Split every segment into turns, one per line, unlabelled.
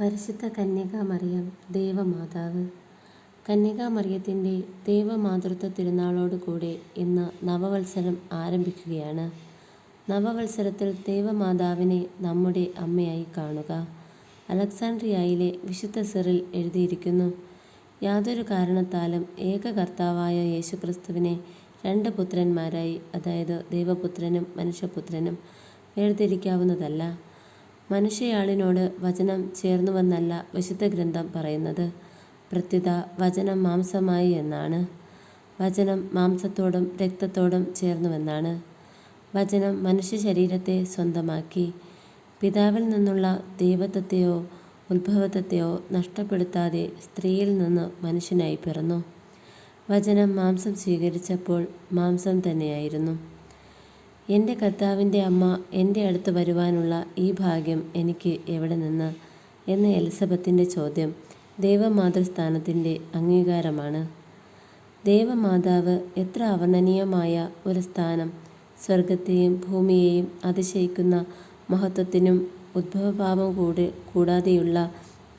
പരിശുദ്ധ കന്യകാമറിയം ദേവമാതാവ്. കന്യകാമറിയത്തിന്റെ ദേവമാതൃത്വ തിരുനാളോടുകൂടി ഇന്ന് നവവത്സരം ആരംഭിക്കുകയാണ്. നവവത്സരത്തിൽ ദേവമാതാവിനെ നമ്മുടെ അമ്മയായി കാണുക. അലക്സാണ്ട്രിയയിലെ വിശുദ്ധ സെറിൽ എഴുതിയിരിക്കുന്നു യാതൊരു കാരണത്താലും ഏകകർത്താവായ യേശുക്രിസ്തുവിനെ രണ്ട് പുത്രന്മാരായി അതായത് ദൈവപുത്രനും മനുഷ്യപുത്രനും വേർതിരിക്കാവുന്നതല്ല. മനുഷ്യയാളിനോട് വചനം ചേർന്നുവെന്നല്ല വിശുദ്ധ ഗ്രന്ഥം പറയുന്നത്. പ്രത്യുത വചനം മാംസമായി എന്നാണ്. വചനം മാംസത്തോടും രക്തത്തോടും ചേർന്നുവെന്നാണ്. വചനം മനുഷ്യ ശരീരത്തെ സ്വന്തമാക്കി. പിതാവിൽ നിന്നുള്ള ദൈവത്വത്തെയോ ഉത്ഭവത്വത്തെയോ നഷ്ടപ്പെടുത്താതെ സ്ത്രീയിൽ നിന്ന് മനുഷ്യനായി പിറന്നു. വചനം മാംസം സ്വീകരിച്ചപ്പോൾ മാംസം തന്നെയായിരുന്നു. എന്റെ കർത്താവിന്റെ അമ്മ എന്റെ അടുത്ത് വരുവാനുള്ള ഈ ഭാഗ്യം എനിക്ക് എവിടെ നിന്ന്? എന്ന എലിസബത്തിന്റെ ചോദ്യം ദൈവമാതൃസ്ഥാനത്തിന്റെ അംഗീകാരമാണ്. ദൈവമാതാവ് എത്ര അവർണനീയമായ ഒരു സ്ഥാനം സ്വർഗത്തെയും ഭൂമിയെയും അതിശയിക്കുന്ന മഹത്വത്തിനും ഉദ്ഭവഭാവം കൂടി കൂടാതെയുള്ള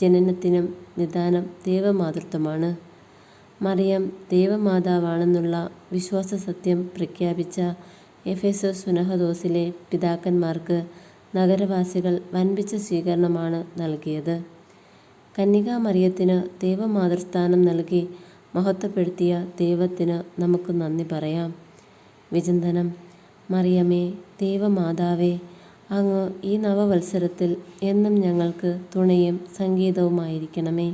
ജനനത്തിനും നിദാനം ദൈവമാതൃത്വമാണ്. മറിയം ദൈവമാതാവാണെന്നുള്ള വിശ്വാസ സത്യം പ്രഖ്യാപിച്ച എഫേസോസ് സുനഹദോസിലെ പിതാക്കന്മാർക്ക് നഗരവാസികൾ വൻപിച്ച സ്വീകരണമാണ് നൽകിയത്. കന്യകാമറിയത്തിന് ദൈവമാതൃസ്ഥാനം നൽകി മഹത്വപ്പെടുത്തിയ ദൈവത്തിന് നമുക്ക് നന്ദി പറയാം. വിചിന്തനം മറിയമേ ദൈവമാതാവേ അങ്ങ് ഈ നവവത്സരത്തിൽ എന്നും ഞങ്ങൾക്ക് തുണയും സംഗീതവുമായിരിക്കണമേ.